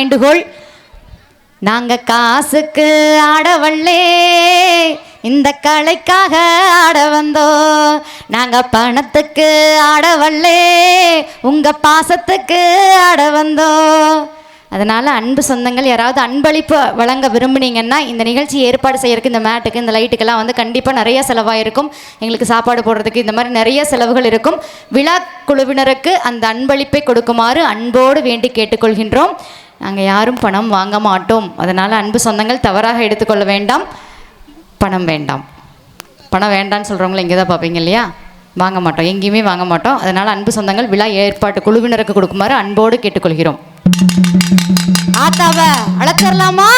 வேண்டுகோள் நாங்க காசுக்கு ஆடவல்லே இந்த கலைக்காக ஆட வந்தோம் நாங்க பணத்துக்கு ஆடவல்லே உங்க பாசத்துக்கு ஆட வந்தோம் அதனால் அன்பு சொந்தங்கள் யாராவது அன்பளிப்பு வழங்க விரும்புனீங்கன்னா இந்த நிகழ்ச்சி ஏற்பாடு செய்யறதுக்கு இந்த மேட்டுக்கு இந்த லைட்டுக்கெல்லாம் வந்து கண்டிப்பாக நிறைய செலவாயிருக்கும். எங்களுக்கு சாப்பாடு போடுறதுக்கு இந்த மாதிரி நிறைய செலவுகள் இருக்கும். விழா குழுவினருக்கு அந்த அன்பளிப்பை கொடுக்குமாறு அன்போடு வேண்டி கேட்டுக்கொள்கின்றோம். நாங்கள் யாரும் பணம் வாங்க மாட்டோம். அதனால் அன்பு சொந்தங்கள் தவறாக எடுத்துக்கொள்ள வேண்டாம். பணம் வேண்டாம். பணம் வேண்டாம்னு சொல்கிறவங்கள இங்கே தான் பார்ப்பீங்க இல்லையா? வாங்க மாட்டோம். எங்கேயுமே வாங்க மாட்டோம். அதனால் அன்பு சொந்தங்கள் விழா ஏற்பாட்டு குழுவினருக்கு கொடுக்குமாறு அன்போடு கேட்டுக்கொள்கிறோம். ஆத்தாவை அழைச்சிடலாமா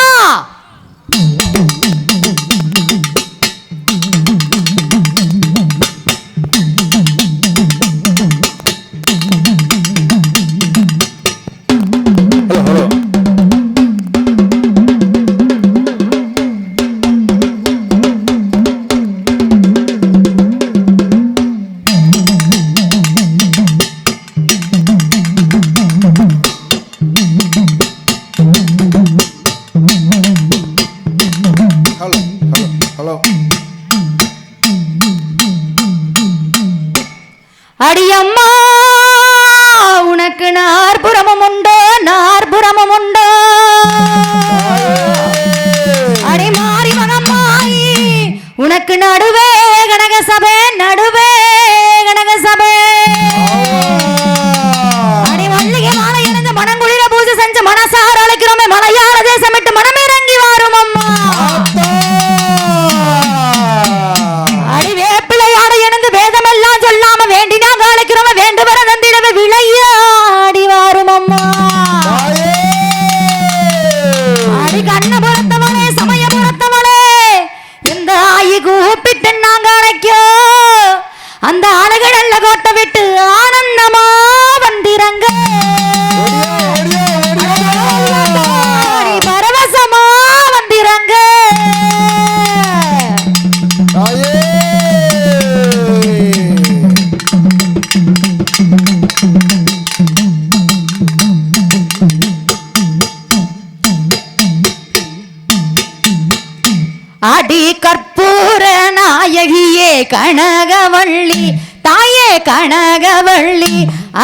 அடி கற்பூர நாயகியே கனகவள்ளி தாயே கனகவள்ளி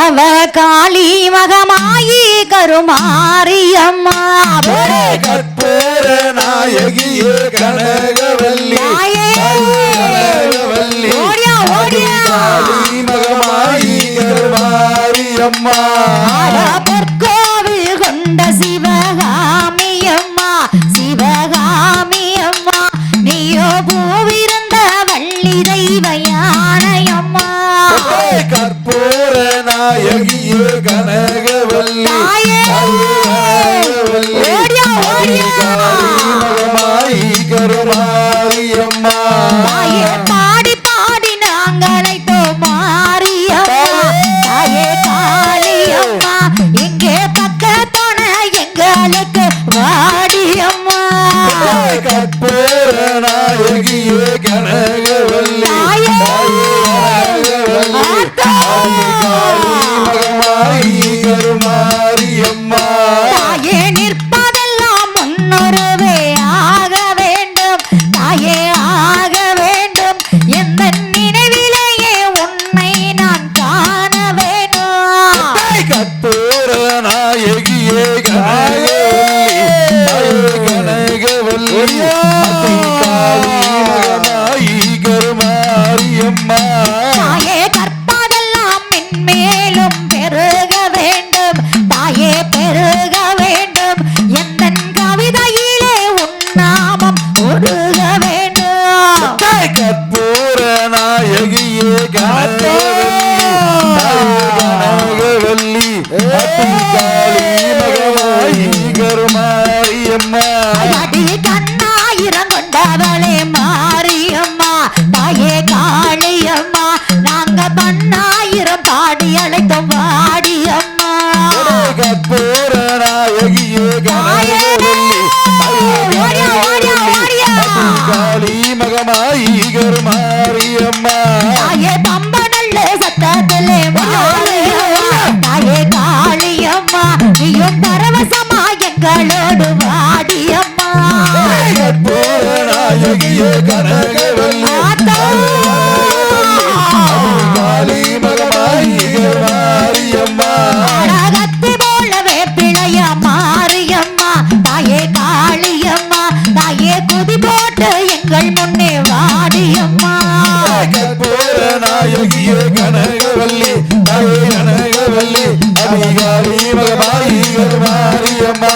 அவ காளி மகமாயி கருமாரியம்மா கற்பூர நாயகியே கனகவல்லி தாயே. கனகவல்லி ஓடியா, ஓடியா. அம்மா. மாரியம்மா. உன்னாமம் ஒருக வேண்டும் கற்பூர நாயகியே கனகவல்லி போலவே பிழைய மாரியம்மா தாயே காளியம்மா தாயே குதி போட்டு எங்கள் முன்னே வாடியம்மா. கற்பூர நாயகியே கனகவல்லி தாயே கனகவல்லி அதிகாரி மகமாயிகர் மாரியம்மா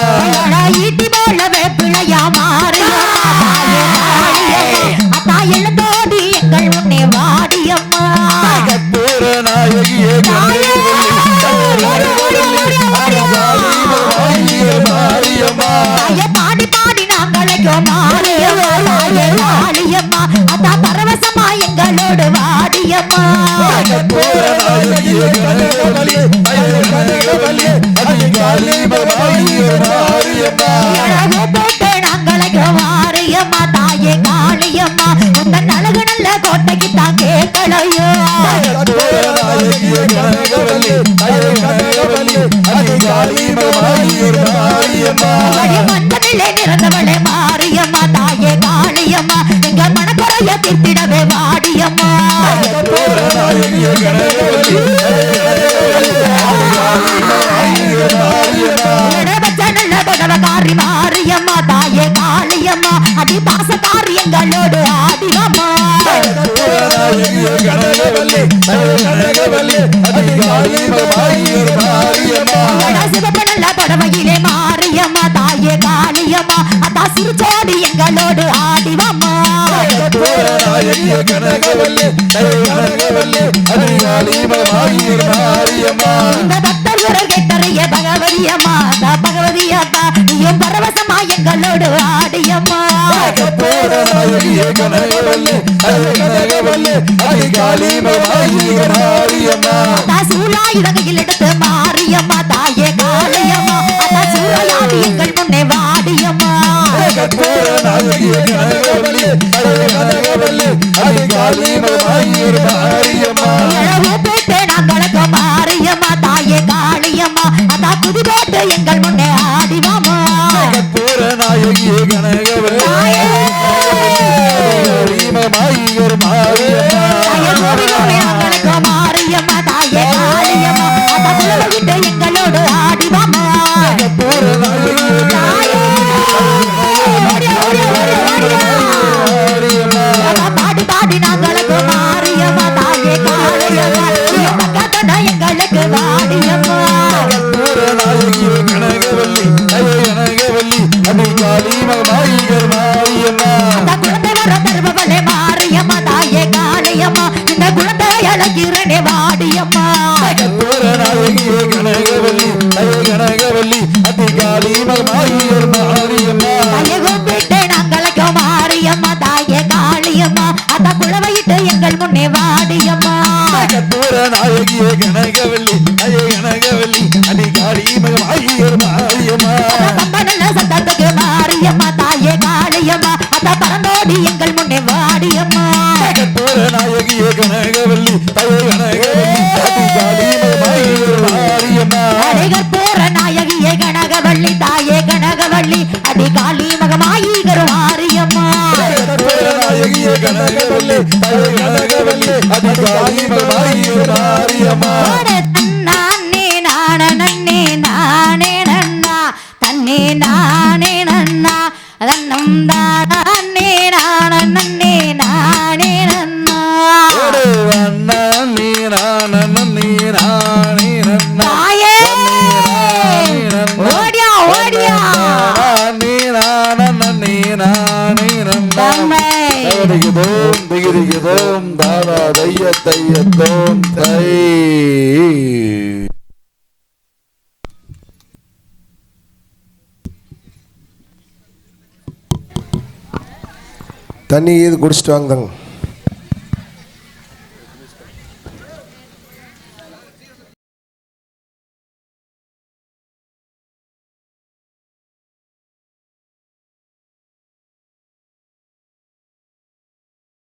அதிகாரி மகமாயிகர் மாரியம்மா அழகு போட்டு நாங்களையோ மாரியம்மா தாயே காளியம்மா. உங்கள் அழகு நல்ல கோட்டைக்கு தான் கேட்கலையோ காளியம்மா அடி பாசக்காரி எங்களோடு ஆடிவம்மா அட சிவப்பு நல்ல மாரியம்மா தாயே காளியம்மா அத்தா சிறுச்சோடி எங்களோடு ஆடிவம்மா பக்தர் கேட்டறிய பகவதியம்மா பகவதியாத்தா நீயும் பரவசமா எங்களோடு தா சூழாய் வகையில் எடுத்து மாரியம்மா தாயே காளியம்மா. அத்தா சூழலாடி எங்கள் முன்னே வாடியம்மா. இழவு நாயகியே கனகவல்லி அயே கனகவல்லி அதிகாரி மகமாயியர் மாரியம்மா. சத்தத்துக்கு மாரியம்மா தாயே காளியம்மா அந்த பரந்தோடி எங்கள் முன்னே வாடியம்மா. கற்பூர நாயகியே கனகவல்லி கனகவல்லி தண்ணி இது குடிச்சிட்டு வாங்க